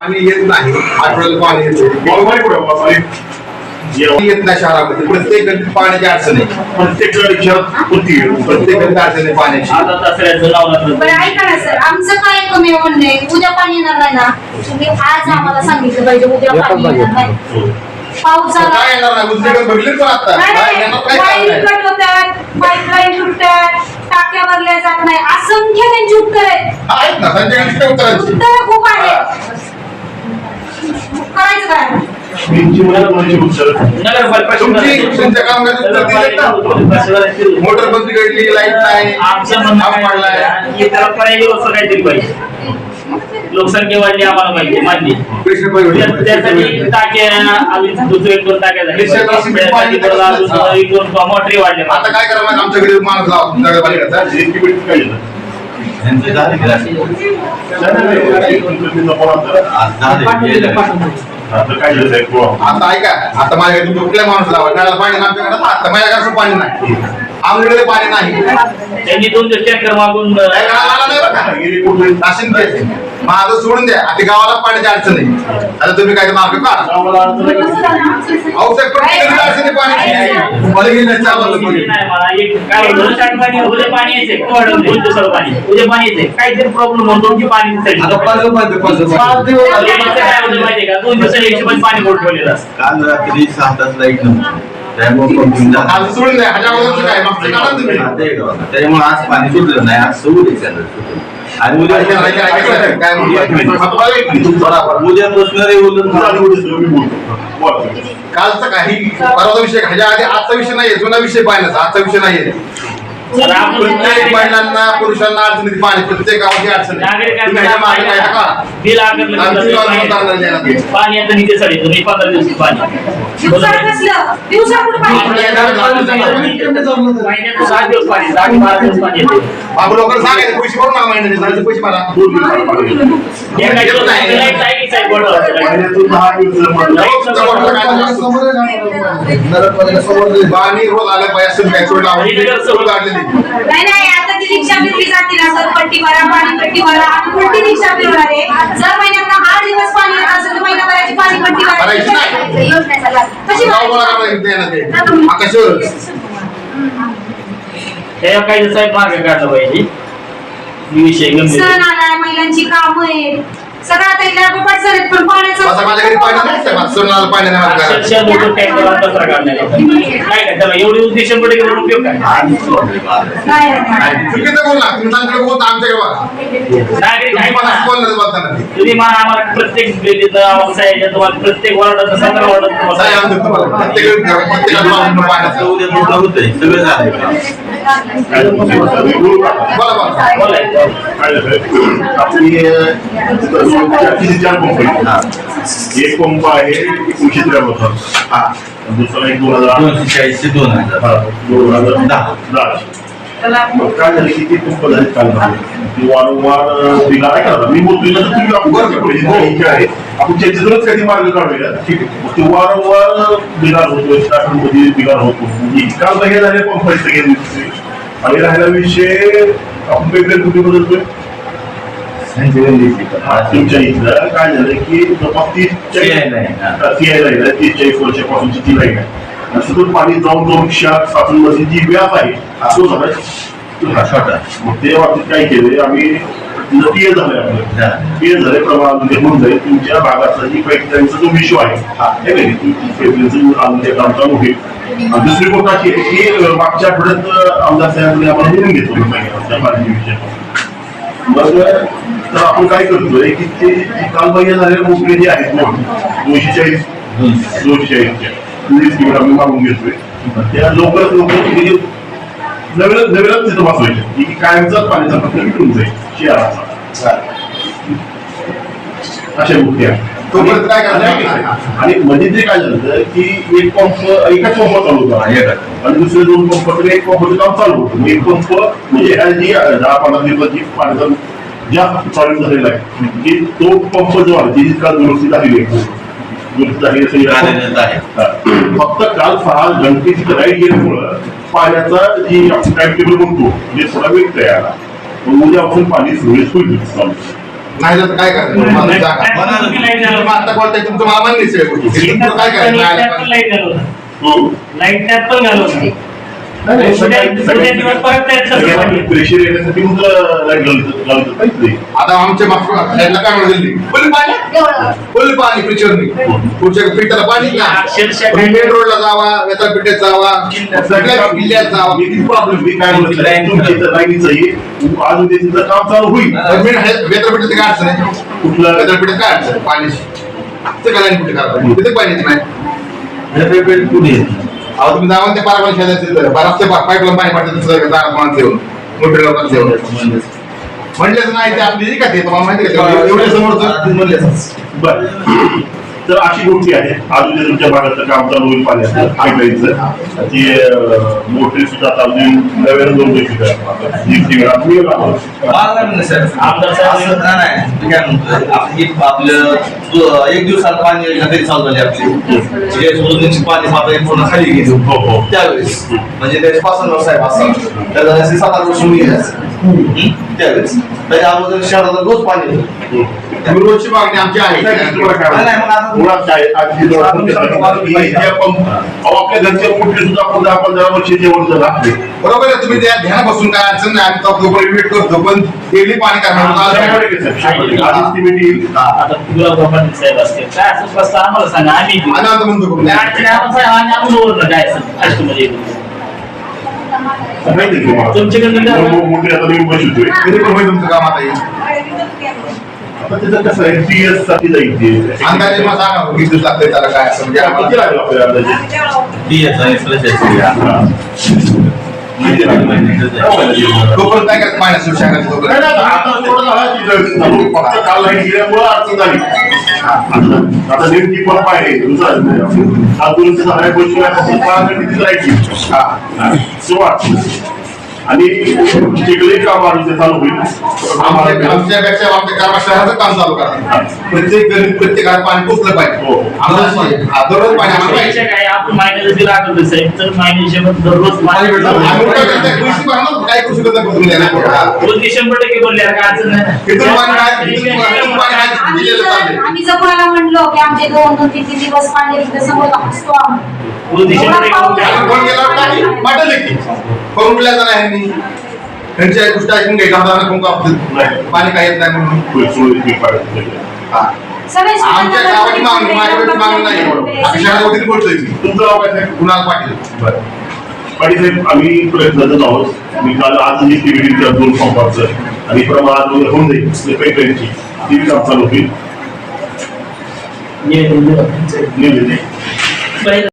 पाणी येत नाही. आठवड्याला पाणी येते येत नाही शहरामध्ये. प्रत्येक पाण्याची अडचण आहे. प्रत्येक विचारात होती. प्रत्येक अडचण आहे पाण्याची. आता दसऱ्याचं लावलं बरं ऐका ना सर. आमचं काय कमी म्हणणं आहे उद्या पाणी येणार नाही ना. तुम्ही आज आम्हाला सांगितलं पाहिजे उद्या पाणी येणार नाही. पाऊस झाला काय येणार नाही? उद्योगात बघले पण आता? नाही, काय नाही, येणार काय वायरी करणार कट होतात पाईपलाईन तुटतात टाक्या भरल्या जात नाही. असंख्य त्यांची उत्तर आहेत. आहेत ना त्यांच्याकडे उत्तरांची उत्तर खूप आहेत करायचं काय? तुमची मला कोणाची उत्तर तुमची तुमच्या कामगारांची उत्तर दिलेत ना? मोटर बंद बिघडली लाइट नाही. आमचं म्हणणं आग काय पडलाय. आहे की त्याला पर्यायी व्यवस्था काहीतरी पाहिजे. लोकसंख्या वाढली आम्हाला माहिती मान्य त्यासाठी टाक्या अजून दुसरं दोन टाक्या झाल्या मोटरी वाढल्या आता काय करा माहिती आमच्याकडे माणूस लावा? यांचं झालं आता. ऐका आता माझ्याकडे तुम्ही कुठल्या माणूस लावा? नळाला पाणी नाही आमच्याकडे. आता माझ्याकडे पाणी नाही. आमच्याकडे पाणी नाही. त्यांनी दोन दिवस टँकर मागून? राशन. माझं सोडून द्या. आता गावाला पाण्याची अडचण आहे आता तुम्ही काय मार्ग का? अडचण आहे पाण्याची मला चाललं पाणी. मला एक काय होतं शाट पाणी उद्या पाणी यायचंय वाढवून दोन दिवसाला पाणी उद्या पाणी यायचंय काहीतरी प्रॉब्लेम होतो की पाणी आता दिसायचं. पाच पाच पाच पाच दिवस झाले, मागचं काय? होतं माहितीये का दोन दिवसाच्या हिशोबाने पाणी बोट ठेवलेलं असतं काल रात्री सहा तास लाइट नव्हती त्यामुळे. आज पाणी सुटलं नाही. आज सुटलं. आणि उद्या प्रश्न. कालचा काही परवाचा विषय ह्याच्या आधी आजचा विषय नाहीये. जुना विषय पाण्याचा आजचा विषय नाहीये. प्रत्येक महिलांना पुरुषांना अडचणीत पाणी प्रत्येक गावाची अडचण. बिल आकारलं पाणी- आता तुम्ही पंधरा दिवस पाणी. महिन्यात सात दिवस पाणी सात बारा दिवस पाणी येते. आपण लोकांना सांगायचं पैसे भरून महिन्याचे पैसे भरा दोन दिवसाला पाणी येतं. एका दिवसात लाइट आहे की साईड बोर्ड महिन्यातून दहा दिवस जर म्हटलं, तुमच्या बोटाला काय झालं? पाणी रोज आलं पाहिजे असं काय सोडलं आपण सोडून काढलेली. नाही नाही आता ती रिक्षा फिरली जाते ना सर पट्टी भरा पाणी पट्टी भरा. आम्ही कोणती रिक्षा फिरणार आहे? जर महिन्यात आठ दिवस पाणी येत असेल तर महिनाभराची पाणी पट्टी भरायची. भरायची कशी. हे काही साहेब मागे काढलं पाहिजे. ही विषय गंभीर सण आलाय महिलांची काम आहेत. सगळं आता पण आता माझ्या घरी पाणी नाही साहेब, आता सोनाला पाणी नाही घरात. अक्षरशः कचरा काढण्याला काय काय त्याला एवढी उद्देश पडे घेऊन उपयोग काय आज सोडलं बाहेर. काय आहे? नाही, चुकीचं बोलला तुम्ही सांगितलं बोलत नागरिक आहे तुम्ही मला ना. बोलणार बोलताना ते. तुम्ही मला आम्हाला प्रत्येक साहेब तुम्हाला प्रत्येक वार्डात सतरा वार्डात तुम्हाला आणतो तुम्हाला प्रत्येक प्रत्येकाला मागून आता पाण्याचं. उद्या मोठं होतंय सगळं झालं का? काय झालं? बोला बोला बोलायचं काय झालं? आपली अं, चारशे चार. हा. एक पंप आहे एकोणीशे त्र्याण्णवचा हा. दुसरा एक दोन हजार. दोनशे चाळीस ते दोन हजार. हा, दोन हजार. दहा. दहा. मग काय झालं की ते पंप झाले काल ते वारंवार बिला नाही करणार मी बोलतोय ना तर तुम्ही आपण आहे. आपण त्याच्यातूनच काही मार्ग काढूया ठीक आहे. मग ते वारंवार बिगार होतो. स्टार्टमध्ये बिगार होतो. काल तर हे झाले पंप आहेत सगळे. आणि राहिला विषय आपण वेगळे कुठे बदलतोय तुमच्या इथलं काय झालं की जवळपास तीस CI तीस चाळीस वर्षापासूनची ती लाईन सतत पाणी जाऊन जाऊन क्षार साचून बसून जी व्याप आहे तो झाला हा, छोटा. मग ते बाबतीत काय केलंय आम्ही पीए झालंय आपलं झाले पीए झालंय प्रमाण होऊन जाईल तुमच्या भागाचा जी पाईपलाईनचा जो विषय आहे नाही काम चालू होईल दुसरी गोष्ट अशी आहे की मागच्या आठवड्यात आमदार साहेबांनी आपण बोलून घेतलं मग तर आपण काय करतोय की ते कालबाह्य झालेले मोकळे जे आहेत नोट दोनशे चाळीस दोनशे. चाळीसच्या वीस किलो आम्ही मागून घेतोय. त्या लवकरात लवकर म्हणजे नवीनच तिथं बसवायचे. की कायमचाच पाण्याचा प्रश्न मिटून जाईल. शहराचा अशा गोष्टी आहेत. तोपर्यंत काय करायचं आणि मध्ये ते काय झालं की एक पंप एकाच पंप चालू होता. आणि दुसरे दोन पंप एक पंपाचं काम चालू होतं. मग एक पंप म्हणजे दहा पंधरा दिवसाची पाण्याचा जास्त चालू झालेला आहे. की तो पंप जो आहे त्याची काल दुरुस्ती झालेली आहे दुरुस्ती असेल. हा. फक्त काल सहा घंटेची लाइट गेल्यामुळं पाण्याचा जी आपण टाइम टेबल म्हणतो म्हणजे थोडा वेग तयार आला मग उद्यापासून पाणी सुरळीत होईल चालू. नाही तर काय करायचं आता बोलताय तुमचं काय करायचं. लाइट त्यात पण घालवलं प्रेशर येण्यासाठी आता आमच्या मागच्या काय म्हणून दिली फुल पाणी? फुल पाणी पिक्चरनी पुढच्या पिठाला पाणी मेन रोडला जावा वेताळपिठेत जावा सगळ्या किल्ल्यात जावा. किती प्रॉब्लेम काय म्हणतो आज उद्या तिथं काम चालू होईल. मेन वेताळपिठेत काय अडचण आहे? कुठलं? वेताळपिठेत काय अडचण? पाण्याची ते काय कुठे करतात तिथे पाणीच नाही. अहो तुम्ही जावा ते पारा पाणी शेजायचं बराचसे पाईपला पाणी पडतं दुसरं दारात माणसं येऊन मोठे लोकांचं येऊन म्हणजे. म्हणलेच नाही ते आपली का ते तुम्हाला माहिती का? एवढ्या समोर म्हणलेच. बरं. तर अशी गोष्टी आहे आज उद्या तुमच्या भागाचं काम चालू होईल पाण्याचं पाईपलाईनचं ती मोटरी सुद्धा चालू होईल नव्यानं दोन पैसे आपलं एक दिवसात पाणी योजना तरी चालू झाली आपली. पाणी पातळी पूर्ण खाली गेली. हो हो. त्यावेळेस. म्हणजे त्याच्यापासून साहेब असं त्याला असे सात आठ वर्ष आहेत. त्यावेळेस. त्याच्या अगोदर शहराला रोज पाणी. रोजची मागणी आमची आहे. मुळात काय? ही आपल्या घरच्या कुठली सुद्धा आपण दहा पंधरा वर्ष जेवण जर राहते बरोबर आहे तुम्ही त्या ध्यान बसून काय अडचण नाही आम्ही तो वेट करतो पण डेली पाणी करणार? तुमच्याकडनं? मो- मो- मोठी आता पण होईल तुमचं काम आता येईल. आता त्याचं कसं आहे टी एससाठी अंदाजे मग सांगा किती दिवस लागते त्याला काय असं म्हणजे किती आम्हाला- लागेल आपल्याला अंदाजे तोपर्यंत काय करायचं पाण्यात शिवशाखाची नाही, तोपर्यंत नाही, आता थोडं झालं तिथं. आपण फक्त काल लाइट गेल्यामुळं अडचण झाली. आता- आता नेमकी पंप आहे तुमचा किती लाइट हा. हा. सुरुवात. आणि तिकडे काम आरोग्य चालू होईल आमच्या- आमच्यापेक्षा आमच्या गावात शहराचं काम चालू करा. प्रत्येक गरीब प्रत्येक घरात पाणी पोचलं पाहिजे. हो. आम्हाला दररोज पाणी आम्हाला पाहिजे. आपण महिन्याला दिलं आठवलं साहेब तर महिन्याच्या दररोज पाणी काय करतो, कृषी भरणार, काय कृषी करता तुम्ही देणार? हा. रोज शंभर टक्के बोलले काय अडचण नाही. आम्ही म्हणलो की आमचे दोन दोन तीन तीन दिवस पाणी इथं समोर की. करून उठल्याचं नाही. त्यांची गोष्ट ऐकून फोन नाही. पाणी काय येत नाही म्हणून. आमच्या गावाची मागणी माझ्याकडे मागणी नाही आम्ही बोलतोय. तुमचं नाव काय साहेब? कुणाल पाटील. बरं. पाटील साहेब आम्ही प्रयत्नातच आहोत. मी काल आज जी टीव्ही दोन पंपाचं आणि प्रमाणात होऊन जाईल. ती काम चालू होईल.